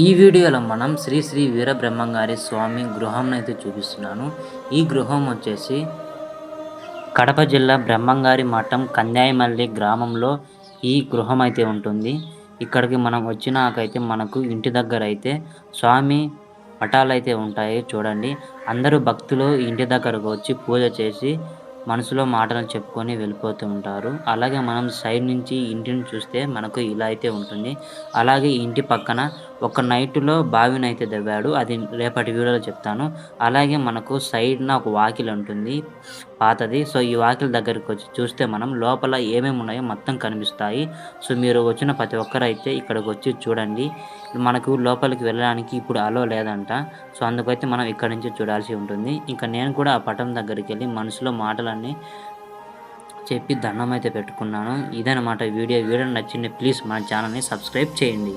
ఈ వీడియోలో మనం శ్రీ శ్రీ వీరబ్రహ్మంగారి స్వామి గృహం అయితే చూపిస్తున్నాను. ఈ గృహం వచ్చేసి కడప జిల్లా బ్రహ్మంగారి మఠం కందాయమల్లి గ్రామంలో ఈ గృహం అయితే ఉంటుంది. ఇక్కడికి మనం వచ్చినాకైతే మనకు ఇంటి దగ్గర అయితే స్వామి పటాలు అయితే ఉంటాయి చూడండి. అందరూ భక్తులు ఇంటి దగ్గరకు వచ్చి పూజ చేసి మనసులో మాటలు చెప్పుకొని వెళ్ళిపోతూ ఉంటారు. అలాగే మనం సైడ్ నుంచి ఇంటిని చూస్తే మనకు ఇలా అయితే ఉంటుంది. అలాగే ఇంటి పక్కన ఒక నైట్లో బావిని అయితే దవ్వాడు. అది రేపటి వీడియోలో చెప్తాను. అలాగే మనకు సైడ్న ఒక వాకిలి ఉంటుంది. పాతది. సో ఈ వాకిలి దగ్గరికి వచ్చి చూస్తే మనం లోపల ఏమేమి ఉన్నాయో మొత్తం కనిపిస్తాయి. సో మీరు వచ్చిన ప్రతి ఒక్కరైతే ఇక్కడికి వచ్చి చూడండి. మనకు లోపలికి వెళ్ళడానికి ఇప్పుడు అలో లేదంట. సో అందుకైతే మనం ఇక్కడ నుంచి చూడాల్సి ఉంటుంది. ఇంకా నేను కూడా ఆ పటం దగ్గరికి వెళ్ళి మనసులో మాటలన్నీ చెప్పి దండం అయితే పెట్టుకున్నాను. ఇదనమాట వీడియో. వీడియో నచ్చింది ప్లీజ్ మన ఛానల్ని సబ్స్క్రైబ్ చేయండి.